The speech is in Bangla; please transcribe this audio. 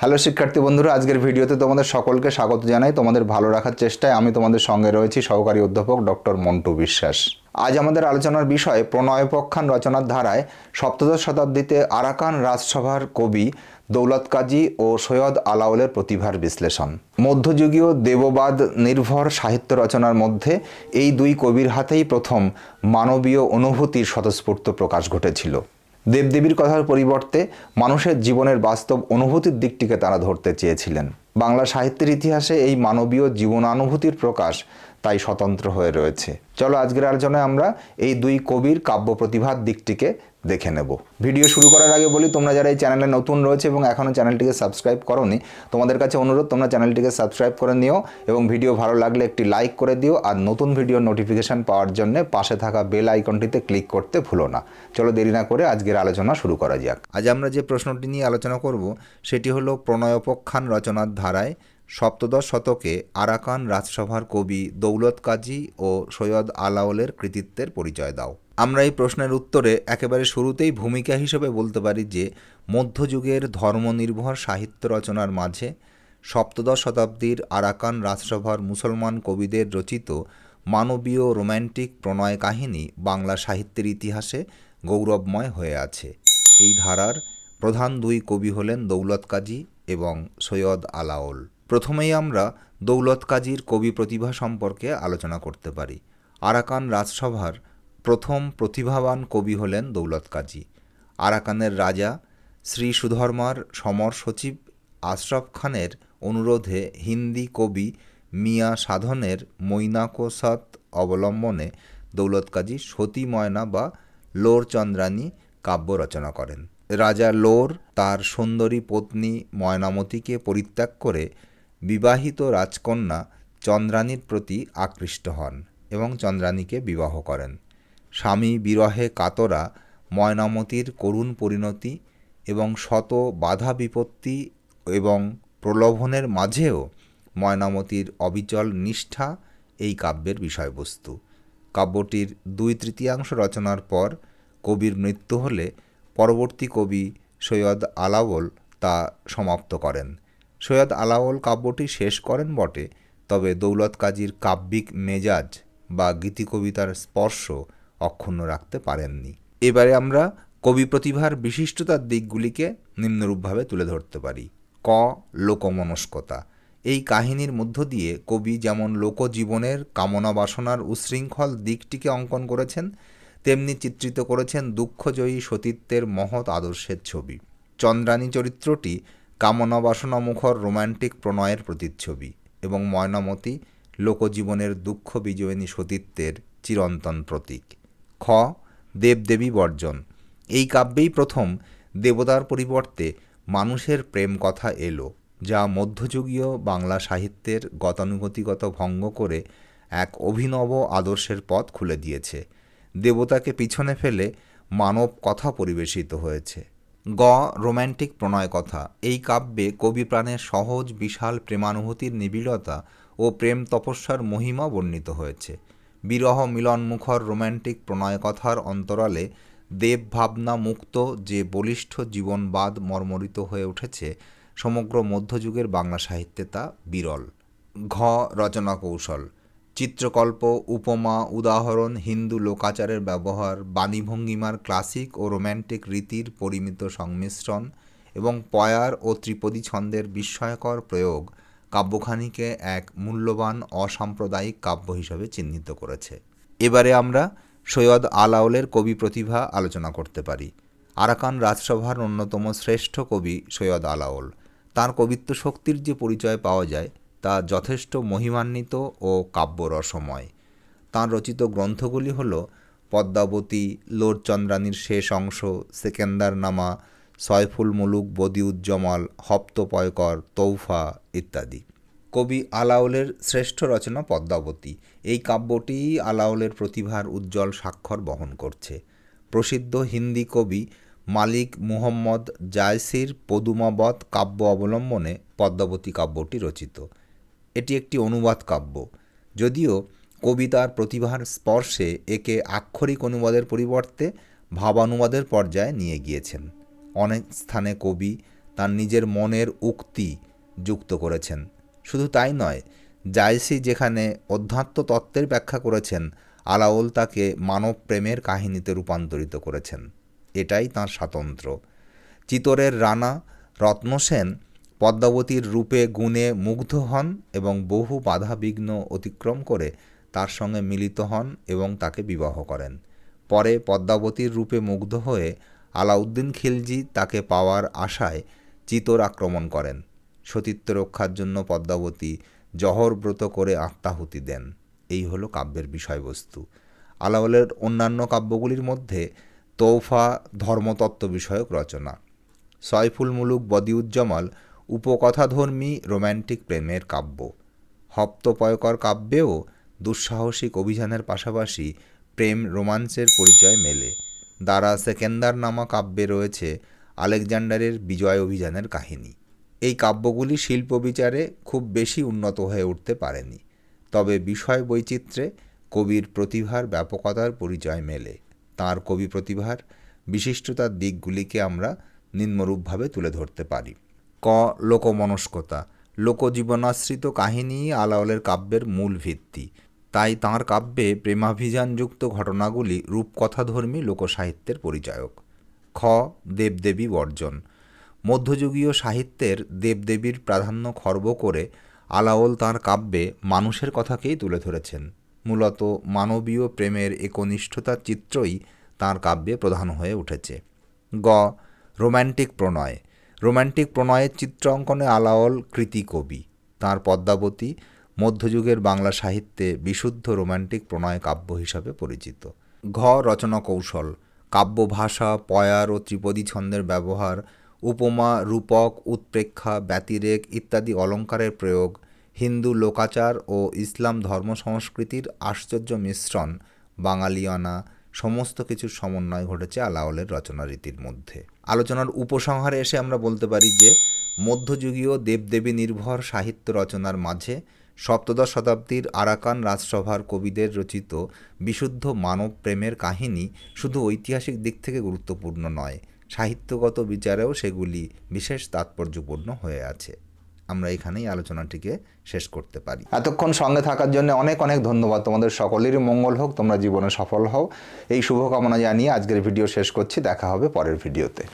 হ্যালো শিক্ষার্থী বন্ধুরা, আজকের ভিডিওতে তোমাদের সকলকে স্বাগত জানাই। তোমাদের ভালো রাখার চেষ্টায় আমি তোমাদের সঙ্গে রয়েছি সহকারী অধ্যাপক ডক্টর মন্টু বিশ্বাস। আজ আমাদের আলোচনার বিষয় প্রণয়পক্ষান রচনার ধারায় সপ্তদশ শতাব্দীতে আরাকান রাজসভার কবি দৌলত কাজী ও সৈয়দ আলাওলের প্রতিভার বিশ্লেষণ। মধ্যযুগীয় দেববাদ নির্ভর সাহিত্য রচনার মধ্যে এই দুই কবির হাতেই প্রথম মানবীয় অনুভূতির স্বতঃস্ফূর্ত প্রকাশ ঘটেছিল। দেবদেবীর কথার পরিবর্তে মানুষের জীবনের বাস্তব অনুভূতির দিকটিকে তারা ধরতে চেয়েছিলেন। বাংলা সাহিত্যের ইতিহাসে এই মানবীয় জীবনানুভূতির প্রকাশ তাই স্বতন্ত্র হয়ে রয়েছে। চলো আজকের আলোচনায় আমরা এই দুই কবির কাব্য প্রতিভার দিকটিকে দেখে নেব। ভিডিও শুরু করার আগে বলি, তোমরা যারা এই চ্যানেলে নতুন রয়েছে এবং এখনও চ্যানেলটিকে সাবস্ক্রাইব করোনি, তোমাদের কাছে অনুরোধ, তোমরা চ্যানেলটিকে সাবস্ক্রাইব করে নিও এবং ভিডিও ভালো লাগলে একটি লাইক করে দিও আর নতুন ভিডিও নোটিফিকেশান পাওয়ার জন্য পাশে থাকা বেল আইকনটিতে ক্লিক করতে ভুলো না। চলো দেরি না করে আজকের আলোচনা শুরু করা যাক। আজ আমরা যে প্রশ্নটি নিয়ে আলোচনা করব, সেটি হলো প্রণয়োপখ্যান রচনার ধারায় সপ্তদশ শতকে আরাকান রাজসভার কবি দৌলত কাজী ও সৈয়দ আলাওলের কৃতিত্বের পরিচয় দাও। আমরা এই প্রশ্নের উত্তরে একেবারে শুরুতেই ভূমিকা হিসেবে বলতে পারি যে, মধ্যযুগের ধর্মনির্ভর সাহিত্য রচনার মাঝে সপ্তদশ শতাব্দীর আরাকান রাজসভার মুসলমান কবিদের রচিত মানবীয় রোম্যান্টিক প্রণয় কাহিনী বাংলা সাহিত্যের ইতিহাসে গৌরবময় হয়ে আছে। এই ধারার প্রধান দুই কবি হলেন দৌলত কাজী এবং সৈয়দ আলাওল প্রথমেই আমরা দৌলত কাজীর কবি প্রতিভা সম্পর্কে আলোচনা করতে পারি। আরাকান রাজসভার প্রথম প্রতিভাবান কবি হলেন দৌলত কাজী। আরাকানের রাজা শ্রী সুধর্মার সমর সচিব আশরাফ খানের অনুরোধে হিন্দি কবি মিয়া সাধনের মৈনাকোসাত অবলম্বনে দৌলত কাজী সতী ময়না বা লোর চন্দ্রানী কাব্য রচনা করেন। রাজা লোর তার সুন্দরী পত্নী ময়নামতিকে পরিত্যাগ করে বিবাহিত রাজকন্যা চন্দ্রানীর প্রতি আকৃষ্ট হন এবং চন্দ্রানীকে বিবাহ করেন। স্বামী বিরহে কাতরা, ময়নামতির করুণ পরিণতি এবং শত বাধা বিপত্তি এবং প্রলোভনের মাঝেও ময়নামতির অবিচল নিষ্ঠা এই কাব্যের বিষয়বস্তু। কাব্যটির দুই তৃতীয়াংশ রচনার পর কবির মৃত্যু হলে পরবর্তী কবি সৈয়দ আলাওল তা সমাপ্ত করেন। সৈয়দ আলাওল কাব্যটি শেষ করেন বটে, তবে দৌলত কাজীর কাব্যিক মেজাজ বা গীতিকবিতার স্পর্শ অক্ষুণ্ণ রাখতে পারেননি। এবারে আমরা কবি প্রতিভার বিশিষ্টতার দিকগুলিকে নিম্নরূপভাবে তুলে ধরতে পারি। ক. লোকমনস্কতা। এই কাহিনীর মধ্য দিয়ে কবি যেমন লোকজীবনের কামনা বাসনার উশৃঙ্খল দিকটিকে অঙ্কন করেছেন, তেমনি চিত্রিত করেছেন দুঃখজয়ী সতীত্বের মহৎ আদর্শের ছবি। চন্দ্রাণী চরিত্রটি কামনা বাসনা মুখর রোম্যান্টিক প্রণয়ের প্রতিচ্ছবি এবং ময়নামতি লোকজীবনের দুঃখ বিজয়িনী সতীত্বের চিরন্তন প্রতীক। খ. দেবদেবী বর্জন। এই কাব্যেই প্রথম দেবতার পরিবর্তে মানুষের প্রেম কথা এলো, যা মধ্যযুগীয় বাংলা সাহিত্যের গতানুগতিগত ভঙ্গ করে এক অভিনব আদর্শের পথ খুলে দিয়েছে। দেবতাকে পিছনে ফেলে মানব কথা পরিবেশিত হয়েছে। গ, রোম্যান্টিক প্রণয় কথা এই কাব্যে কবি প্রাণের সহজ, বিশাল প্রেমানুভূতির নিবিড়তা ও প্রেম তপস্যার মহিমা বর্ণিত হয়েছে। বিরহ মিলন মুখর রোম্যান্টিক প্রণয় কথার অন্তরালে দেব ভাবনা মুক্ত যে বলিষ্ঠ জীবনবাদ মর্মরিত হয়ে উঠেছে, সমগ্র মধ্যযুগের বাংলা সাহিত্যে তা বিরল। ঘ, রচনা কৌশল। চিত্রকল্প, উপমা, উদাহরণ, হিন্দু লোকাচারের ব্যবহার বাণীভঙ্গিমার ক্লাসিক ও রোম্যান্টিক রীতির পরিমিত সংমিশ্রণ এবং পয়ার ও ত্রিপদী ছন্দের বিস্ময়কর প্রয়োগ কাব্যখানিকে এক মূল্যবান অসাম্প্রদায়িক কাব্য হিসাবে চিহ্নিত করেছে। এবারে আমরা সৈয়দ আলাওলের কবি প্রতিভা আলোচনা করতে পারি। আরাকান রাজসভার অন্যতম শ্রেষ্ঠ কবি সৈয়দ আলাওল তার কবিত্ব শক্তির যে পরিচয় পাওয়া যায় তা যথেষ্ট মহিমান্বিত ও কাব্যরসময়। তাঁর রচিত গ্রন্থগুলি হল পদ্মাবতী লোরচন্দ্রানীর শেষ অংশ সেকেন্দার নামা সয়ফুল মুলুক, বদিউজ্জমাল, হপ্তপয়কর, তৌফা ইত্যাদি। কবি আলাওলের শ্রেষ্ঠ রচনা পদ্মাবতী। এই কাব্যটিই আলাওলের প্রতিভার উজ্জ্বল স্বাক্ষর বহন করছে। প্রসিদ্ধ হিন্দি কবি মালিক মুহম্মদ জায়সির পদুমাবত কাব্য অবলম্বনে পদ্মাবতী কাব্যটি রচিত। এটি একটি অনুবাদ কাব্য। যদিও কবিতার প্রতিভার স্পর্শে একে আক্ষরিক অনুবাদের পরিবর্তে ভাবানুবাদের পর্যায়ে নিয়ে গিয়েছেন। অনেক স্থানে কবি তার নিজের মনের উক্তি যুক্ত করেছেন। শুধু তাই নয়, জায়সি যেখানে অধ্যাত্ম তত্ত্বের ব্যাখ্যা করেছেন, আলাওল তাকে মানব প্রেমের কাহিনীতে রূপান্তরিত করেছেন। এটাই তাঁর স্বাতন্ত্র্য। চিতরের রানা রত্নসেন পদ্মাবতীর রূপে গুণে মুগ্ধ হন এবং বহু বাধা বিঘ্ন অতিক্রম করে তার সঙ্গে মিলিত হন এবং তাকে বিবাহ করেন। পরে পদ্মাবতীর রূপে মুগ্ধ হয়ে আলাউদ্দিন খিলজি তাকে পাওয়ার আশায় চিতর আক্রমণ করেন। সতীত্ব রক্ষার জন্য পদ্মাবতী জহর ব্রত করে আত্মাহুতি দেন। এই হলো কাব্যের বিষয়বস্তু। আলাওলের অন্যান্য কাব্যগুলির মধ্যে তৌফা ধর্মতত্ত্ব বিষয়ক রচনা। সয়ফুল মুলুক বদিউজ্জামাল উপকথাধর্মী রোম্যান্টিক প্রেমের কাব্য। হপ্তপয়কর কাব্যেও দুঃসাহসিক অভিযানের পাশাপাশি প্রেম রোমান্সের পরিচয় মেলে। দ্বারা সেকেন্দার নামা কাব্যে রয়েছে আলেকজান্ডারের বিজয় অভিযানের কাহিনী। এই কাব্যগুলি শিল্প বিচারে খুব বেশি উন্নত হয়ে উঠতে পারেনি। তবে বিষয় বৈচিত্র্যে কবির প্রতিভার ব্যাপকতার পরিচয় মেলে। তার কবি প্রতিভার বিশিষ্টতার দিকগুলিকে আমরা নিম্নরূপভাবে তুলে ধরতে পারি। ক, লোকমনস্কতা। লোকজীবনাশ্রিত কাহিনী আলাওলের কাব্যের মূল ভিত্তি। তাই তাঁর কাব্যে প্রেমাভিযানযুক্ত ঘটনাগুলি রূপকথাধর্মী লোকসাহিত্যের পরিচায়ক। খ, দেবদেবী বর্জন। মধ্যযুগীয় সাহিত্যের দেবদেবীর প্রাধান্য খর্ব করে আলাওল তাঁর কাব্যে মানুষের কথাকেই তুলে ধরেছেন। মূলত মানবীয় প্রেমের একনিষ্ঠতার চিত্রই তাঁর কাব্যে প্রধান হয়ে উঠেছে। গ, রোম্যান্টিক প্রণয়। রোম্যান্টিক প্রণয়ের চিত্র অঙ্কনে আলাওল কৃতি কবি। তাঁর পদ্মাবতী মধ্যযুগের বাংলা সাহিত্যে বিশুদ্ধ রোম্যান্টিক প্রণয় কাব্য হিসাবে পরিচিত। ঘ রচনা কৌশল কাব্য ভাষা পয়ার ও ত্রিপদী ছন্দের ব্যবহার, উপমা, রূপক, উৎপ্রেক্ষা, ব্যতিরেক ইত্যাদি অলঙ্কারের প্রয়োগ, হিন্দু লোকাচার ও ইসলাম ধর্ম সংস্কৃতির আশ্চর্য মিশ্রণ, বাঙালিয়ানা, সমস্ত কিছুর সমন্বয় ঘটেছে আলাওলের রচনারীতির মধ্যে। আলোচনার উপসংহারে এসে আমরা বলতে পারি যে, মধ্যযুগীয় দেবদেবী নির্ভর সাহিত্য রচনার মাঝে সপ্তদশ শতাব্দীর আরাকান রাজসভার কবিদের রচিত বিশুদ্ধ মানব প্রেমের কাহিনী শুধু ঐতিহাসিক দিক থেকে গুরুত্বপূর্ণ নয়, সাহিত্যগত বিচারেও সেগুলি বিশেষ তাৎপর্যপূর্ণ হয়ে আছে। আমরা এখানেই আলোচনাটিকে শেষ করতে পারি। এতক্ষণ সঙ্গে থাকার জন্য অনেক অনেক ধন্যবাদ। তোমাদের সকলেরই মঙ্গল হোক, তোমরা জীবনে সফল হও। এই শুভকামনা জানিয়ে আজকের ভিডিও শেষ করছি। দেখা হবে পরের ভিডিওতে।